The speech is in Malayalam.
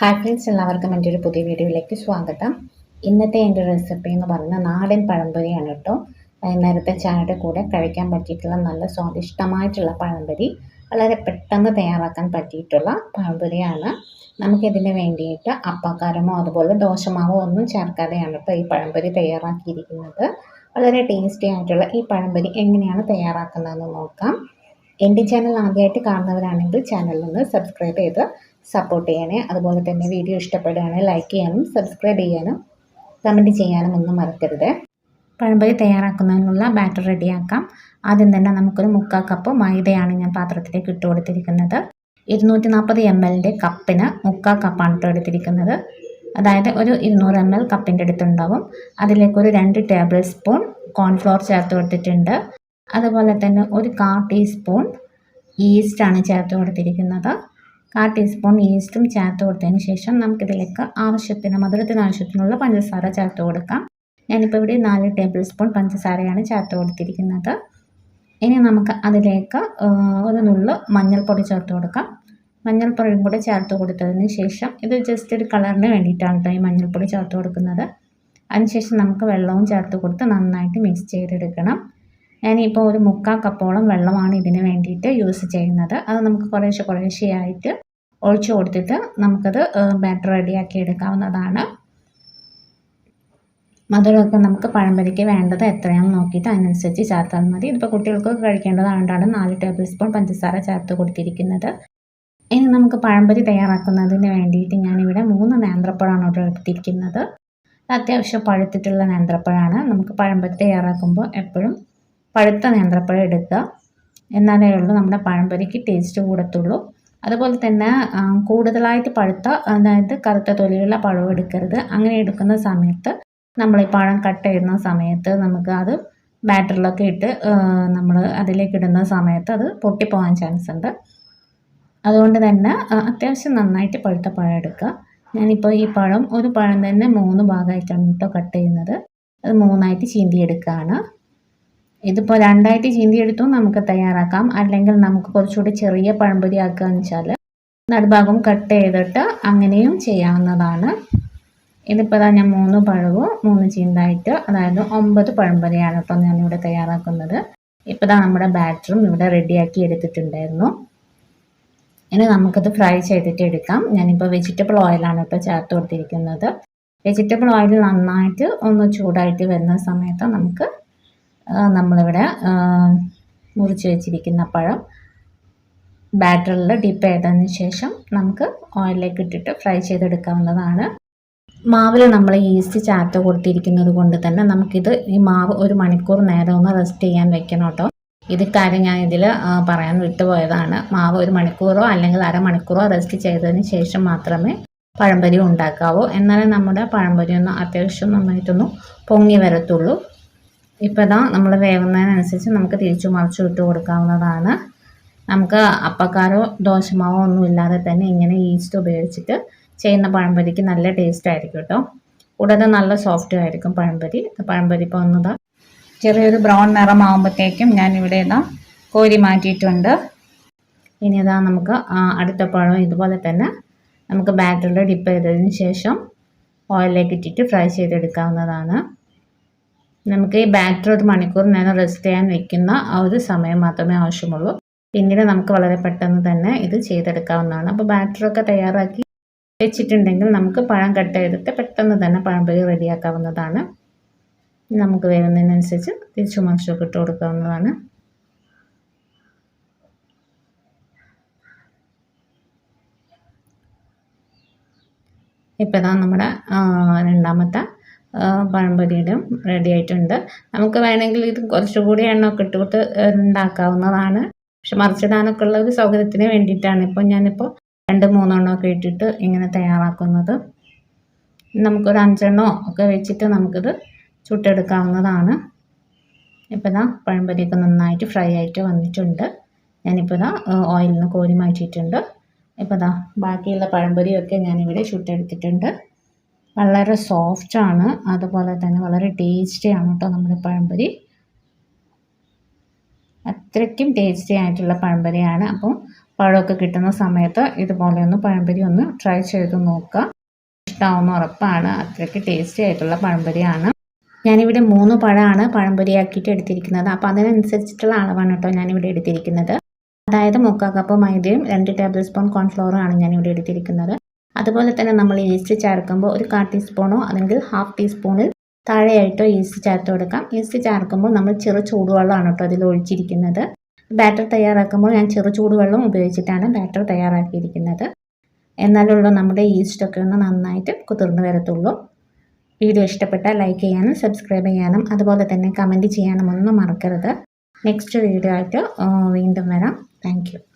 ഹായ് ഫ്രണ്ട്സ് എല്ലാവർക്കും എന്റെ ഒരു പുതിയ വീഡിയോയിലേക്ക് സ്വാഗതം. ഇന്നത്തെ എന്റെ റെസിപ്പി എന്ന് പറഞ്ഞാൽ നാടൻ പഴംപൊരിയാണ് കേട്ടോ. നേരത്തെ ചായയുടെ കൂടെ കഴിക്കാൻ പറ്റിയിട്ടുള്ള നല്ല സ്വാദിഷ്ടമായിട്ടുള്ള പഴംപൊരി വളരെ പെട്ടെന്ന് തയ്യാറാക്കാൻ പറ്റിയിട്ടുള്ള പഴംപൊരിയാണ്. നമുക്കിതിന് വേണ്ടിയിട്ട് അപ്പക്കാരമോ അതുപോലെ ദോശമാവോ ഒന്നും ചേർക്കാതെയാണ് കേട്ടോ ഈ പഴംപൊരി തയ്യാറാക്കിയിരിക്കുന്നത്. വളരെ ടേസ്റ്റി ആയിട്ടുള്ള ഈ പഴംപൊരി എങ്ങനെയാണ് തയ്യാറാക്കുന്നതെന്ന് നോക്കാം. എന്റെ ചാനൽ ആദ്യമായിട്ട് കാണുന്നവരാണെങ്കിൽ ചാനലൊന്ന് സബ്സ്ക്രൈബ് ചെയ്ത് സപ്പോർട്ട് ചെയ്യണേ. അതുപോലെ തന്നെ വീഡിയോ ഇഷ്ടപ്പെടുകയാണെങ്കിൽ ലൈക്ക് ചെയ്യാനും സബ്സ്ക്രൈബ് ചെയ്യാനും കമന്റ് ചെയ്യാനും ഒന്നും മറക്കരുത്. പഴംപൊരി തയ്യാറാക്കുന്നതിനുള്ള ബാറ്റർ റെഡിയാക്കാം ആദ്യം തന്നെ നമുക്കൊരു മുക്കാൽ കപ്പ് മൈദയാണ് ഞാൻ പാത്രത്തിലേക്ക് ഇട്ട് കൊടുത്തിരിക്കുന്നത്. ഇരുന്നൂറ്റി നാൽപ്പത് എം എല്ലിന്റെ കപ്പിന് മുക്കാൽ കപ്പാണ് ഇട്ട് എടുത്തിരിക്കുന്നത് അതായത് ഒരു ഇരുന്നൂറ് എം എൽ കപ്പിന്റെ അടുത്തുണ്ടാവും. അതിലേക്കൊരു രണ്ട് ടേബിൾ സ്പൂൺ കോൺഫ്ലോർ ചേർത്ത് കൊടുത്തിട്ടുണ്ട്. അതുപോലെ തന്നെ ഒരു കാ ടീസ്പൂൺ ഈസ്റ്റാണ് ചേർത്ത് കൊടുത്തിരിക്കുന്നത്. കാ ടീസ്പൂൺ ഈസ്റ്റും ചേർത്ത് കൊടുത്തതിന് ശേഷം നമുക്കിതിലേക്ക് ആവശ്യത്തിന് മധുരത്തിന് ആവശ്യത്തിനുള്ള പഞ്ചസാര ചേർത്ത് കൊടുക്കാം. ഞാനിപ്പോൾ ഇവിടെ നാല് ടേബിൾ സ്പൂൺ പഞ്ചസാരയാണ് ചേർത്ത് കൊടുത്തിരിക്കുന്നത്. ഇനി നമുക്ക് അതിലേക്ക് ഒരു നുള്ളു മഞ്ഞൾപ്പൊടി ചേർത്ത് കൊടുക്കാം. മഞ്ഞൾപ്പൊടിയും കൂടെ ചേർത്ത് കൊടുത്തതിന് ശേഷം ഇത് ജസ്റ്റ് ഒരു കളറിന് വേണ്ടിയിട്ടാണ് കേട്ടോ ഈ മഞ്ഞൾപ്പൊടി ചേർത്ത് കൊടുക്കുന്നത്. അതിനുശേഷം നമുക്ക് വെള്ളവും ചേർത്ത് കൊടുത്ത് നന്നായിട്ട് മിക്സ് ചെയ്തെടുക്കണം. ഞാനിപ്പോൾ ഒരു മുക്കാൽ കപ്പോളം വെള്ളമാണ് ഇതിന് വേണ്ടിയിട്ട് യൂസ് ചെയ്യുന്നത്. അത് നമുക്ക് കുറേശ്ശെ കുറേശ്ശെയായിട്ട് ഒഴിച്ചു കൊടുത്തിട്ട് നമുക്കത് ബാറ്റർ റെഡിയാക്കി എടുക്കാവുന്നതാണ്. മധുരമൊക്കെ നമുക്ക് പഴംപൊരിക്ക് വേണ്ടത് എത്രയാണെന്ന് നോക്കിയിട്ട് അതിനനുസരിച്ച് ചേർത്താൽ മതി. ഇതിപ്പോൾ കുട്ടികൾക്ക് കഴിക്കേണ്ടതാണ്ടാണ് നാല് ടേബിൾ സ്പൂൺ പഞ്ചസാര ചേർത്ത് കൊടുത്തിരിക്കുന്നത്. ഇനി നമുക്ക് പഴംപൊരി തയ്യാറാക്കുന്നതിന് വേണ്ടിയിട്ട് ഞാനിവിടെ മൂന്ന് നേന്ത്രപ്പഴമാണ് ഇവിടെ എടുത്തിരിക്കുന്നത്. അത്യാവശ്യം പഴുത്തിട്ടുള്ള നേന്ത്രപ്പഴമാണ് നമുക്ക് പഴംപൊരി തയ്യാറാക്കുമ്പോൾ എപ്പോഴും പഴുത്ത നേന്ത്രപ്പഴം എടുക്കുക. എന്നാലേ ഉള്ളൂ നമ്മുടെ പഴംപൊരിക്ക് ടേസ്റ്റ് കൂടത്തുള്ളൂ. അതുപോലെ തന്നെ കൂടുതലായിട്ട് പഴുത്ത അതായത് കറുത്ത തൊലിയുള്ള പഴം എടുക്കരുത്. അങ്ങനെ എടുക്കുന്ന സമയത്ത് നമ്മൾ ഈ പഴം കട്ട് ചെയ്യുന്ന സമയത്ത് നമുക്ക് അത് ബാറ്ററിലൊക്കെ ഇട്ട് നമ്മൾ അതിലേക്ക് ഇടുന്ന സമയത്ത് അത് പൊട്ടിപ്പോകാൻ ചാൻസ് ഉണ്ട്. അതുകൊണ്ട് തന്നെ അത്യാവശ്യം നന്നായിട്ട് പഴുത്ത പഴം എടുക്കുക. ഞാനിപ്പോൾ ഈ പഴം ഒരു പഴം തന്നെ മൂന്ന് ഭാഗമായിട്ടാണ് കേട്ടോ കട്ട് ചെയ്യുന്നത്. അത് മൂന്നായിട്ട് ചീന്തിയെടുക്കുകയാണ് ഇതിപ്പോൾ രണ്ടായിട്ട് ചീന്തിയെടുത്തു നമുക്ക് തയ്യാറാക്കാം. അല്ലെങ്കിൽ നമുക്ക് കുറച്ചുകൂടി ചെറിയ പഴംപൊരി ആക്കുകയെന്ന് വെച്ചാൽ നടുഭാഗം കട്ട് ചെയ്തിട്ട് അങ്ങനെയും ചെയ്യാവുന്നതാണ്. ഇതിപ്പോൾ ഞാൻ മൂന്ന് പഴവും മൂന്ന് ചീന്തായിട്ട് അതായത് ഒമ്പത് പഴംപൊരിയാണ് കേട്ടോ ഞാനിവിടെ തയ്യാറാക്കുന്നത്. ഇപ്പോൾ നമ്മുടെ ബാറ്ററും ഇവിടെ റെഡിയാക്കി എടുത്തിട്ടുണ്ടായിരുന്നു. ഇനി നമുക്കത് ഫ്രൈ ചെയ്തിട്ട് എടുക്കാം. ഞാനിപ്പോൾ വെജിറ്റബിൾ ഓയിലാണ് ഇപ്പോൾ ചേർത്ത് കൊടുത്തിരിക്കുന്നത്. വെജിറ്റബിൾ ഓയിൽ നന്നായിട്ട് ഒന്ന് ചൂടായിട്ട് വരുന്ന സമയത്ത് നമുക്ക് നമ്മളിവിടെ മുറിച്ച് വെച്ചിരിക്കുന്ന പഴം ബാറ്ററിൽ ഡിപ്പ് ചെയ്തതിന് ശേഷം നമുക്ക് ഓയിലിലേക്ക് ഇട്ടിട്ട് ഫ്രൈ ചെയ്തെടുക്കാവുന്നതാണ്. മാവിൽ നമ്മൾ ഈസ്റ്റ് ചാർത്ത് കൊടുത്തിരിക്കുന്നത് കൊണ്ട് തന്നെ നമുക്കിത് ഈ മാവ് ഒരു മണിക്കൂർ നേരം ഒന്ന് റെസ്റ്റ് ചെയ്യാൻ വെക്കണം കേട്ടോ. ഇത് കാര്യം ഞാൻ ഇതിൽ പറയാൻ വിട്ടുപോയതാണ്. മാവ് ഒരു മണിക്കൂറോ അല്ലെങ്കിൽ അരമണിക്കൂറോ റെസ്റ്റ് ചെയ്തതിന് ശേഷം മാത്രമേ പഴംപരി ഉണ്ടാക്കാവൂ. എന്നാലേ നമ്മുടെ പഴംപരി ഒന്ന് അത്യാവശ്യം നന്നായിട്ടൊന്ന് പൊങ്ങി വരത്തുള്ളൂ. ഇപ്പോൾ ഇതാ നമ്മൾ വേവുന്നതിനനുസരിച്ച് നമുക്ക് തിരിച്ചു മറിച്ചു ഇട്ട് കൊടുക്കാവുന്നതാണ്. നമുക്ക് അപ്പക്കാരോ ദോശമാവോ ഒന്നും ഇല്ലാതെ തന്നെ ഇങ്ങനെ ഈസ്റ്റ് ഉപയോഗിച്ചിട്ട് ചെയ്യുന്ന പഴംപൊരിക്ക് നല്ല ടേസ്റ്റ് ആയിരിക്കും കേട്ടോ കൂടാതെ നല്ല സോഫ്റ്റ് ആയിരിക്കും പഴംപൊരി. പഴംപൊരി ഇപ്പോൾ ഒന്നതാ ചെറിയൊരു ബ്രൗൺ നിറമാകുമ്പോഴത്തേക്കും ഞാനിവിടെ ഇതാ കോരി മാറ്റിയിട്ടുണ്ട്. ഇനി ഇതാ നമുക്ക് അടുത്ത പഴം ഇതുപോലെ തന്നെ നമുക്ക് ബാറ്ററിൽ ഡിപ്പ് ചെയ്തതിന് ശേഷം ഓയിലേക്ക് ഇട്ടിട്ട് ഫ്രൈ ചെയ്തെടുക്കാവുന്നതാണ്. നമുക്ക് ഈ ബാറ്റർ ഒരു മണിക്കൂർ നേരം റെസ്റ്റ് ചെയ്യാൻ വെക്കുന്ന ആ ഒരു സമയം മാത്രമേ ആവശ്യമുള്ളൂ. പിന്നീട് നമുക്ക് വളരെ പെട്ടെന്ന് തന്നെ ഇത് ചെയ്തെടുക്കാവുന്നതാണ്. അപ്പോൾ ബാറ്ററൊക്കെ തയ്യാറാക്കി വെച്ചിട്ടുണ്ടെങ്കിൽ നമുക്ക് പഴം കട്ട് ചെയ്തിട്ട് പെട്ടെന്ന് തന്നെ പഴംപൊരി റെഡിയാക്കാവുന്നതാണ്. നമുക്ക് വേവുന്നതിനനുസരിച്ച് തിരിച്ചു മറിച്ചൊക്കെ ഇട്ട് കൊടുക്കാവുന്നതാണ്. ഇപ്പോൾ നമ്മുടെ രണ്ടാമത്തെ പഴംപൊരിയുടെ റെഡി ആയിട്ടുണ്ട്. നമുക്ക് വേണമെങ്കിൽ ഇത് കുറച്ചുകൂടി എണ്ണമൊക്കെ ഇട്ടുകൊണ്ട് ഉണ്ടാക്കാവുന്നതാണ്. പക്ഷെ മറിച്ചിടാനൊക്കെ ഉള്ള ഒരു സൗകര്യത്തിന് വേണ്ടിയിട്ടാണ് ഇപ്പോൾ ഞാനിപ്പോൾ രണ്ട് മൂന്നെണ്ണമൊക്കെ ഇട്ടിട്ട് ഇങ്ങനെ തയ്യാറാക്കുന്നത്. നമുക്കൊരു അഞ്ചെണ്ണോ ഒക്കെ വെച്ചിട്ട് നമുക്കിത് ചുട്ടെടുക്കാവുന്നതാണ്. ഇപ്പോൾ ഇതാ പഴംപൊരിയൊക്കെ നന്നായിട്ട് ഫ്രൈ ആയിട്ട് വന്നിട്ടുണ്ട്. ഞാനിപ്പോൾ ഇതാ ഓയിലിൽ നിന്ന് കോരി മാറ്റിയിട്ടുണ്ട്. ഇപ്പോൾ ഇതാ ബാക്കിയുള്ള പഴംപൊരിയൊക്കെ ഞാനിവിടെ ചുട്ടെടുത്തിട്ടുണ്ട്. വളരെ സോഫ്റ്റാണ് അതുപോലെ തന്നെ വളരെ ടേസ്റ്റിയാണ് കേട്ടോ നമ്മുടെ പഴംപൊരി. അത്രയ്ക്കും ടേസ്റ്റി ആയിട്ടുള്ള പഴംപൊരിയാണ്. അപ്പം പഴമൊക്കെ കിട്ടുന്ന സമയത്ത് ഇതുപോലെ ഒന്ന് പഴംപൊരി ഒന്ന് ട്രൈ ചെയ്ത് നോക്കുക. ഇഷ്ടമാവുന്ന ഉറപ്പാണ്. അത്രയ്ക്ക് ടേസ്റ്റി ആയിട്ടുള്ള പഴംപൊരിയാണ്. ഞാനിവിടെ മൂന്ന് പഴമാണ് പഴംപൊരിയാക്കിയിട്ട് എടുത്തിരിക്കുന്നത്. അപ്പോൾ അതിനനുസരിച്ചിട്ടുള്ള അളവാണ് കേട്ടോ ഞാനിവിടെ എടുത്തിരിക്കുന്നത്. അതായത് മുക്കാൽ കപ്പ് മൈദയും രണ്ട് ടേബിൾ സ്പൂൺ കോൺഫ്ലോറും ആണ് ഞാനിവിടെ എടുത്തിരിക്കുന്നത്. അതുപോലെ തന്നെ നമ്മൾ ഈസ്റ്റ് ചേർക്കുമ്പോൾ ഒരു കാ ടീസ്പൂണോ അല്ലെങ്കിൽ ഹാഫ് ടീസ്പൂണിൽ താഴെയായിട്ടോ ഈസ്റ്റ് ചേർത്ത് കൊടുക്കാം. ഈസ്റ്റ് ചേർക്കുമ്പോൾ നമ്മൾ ചെറു ചൂടുവെള്ളമാണ് കേട്ടോ അതിൽ ഒഴിച്ചിരിക്കുന്നത്. ബാറ്റർ തയ്യാറാക്കുമ്പോൾ ഞാൻ ചെറു ചൂടുവെള്ളം ഉപയോഗിച്ചിട്ടാണ് ബാറ്റർ തയ്യാറാക്കിയിരിക്കുന്നത്. എന്നാലുള്ള നമ്മുടെ ഈസ്റ്റൊക്കെ ഒന്ന് നന്നായിട്ട് കുതിർന്ന് വരത്തുള്ളൂ. വീഡിയോ ഇഷ്ടപ്പെട്ടാൽ ലൈക്ക് ചെയ്യാനും സബ്സ്ക്രൈബ് ചെയ്യാനും അതുപോലെ തന്നെ കമന്റ് ചെയ്യാനും ഒന്നും മറക്കരുത്. നെക്സ്റ്റ് വീഡിയോ ആയിട്ട് വീണ്ടും വരാം. താങ്ക്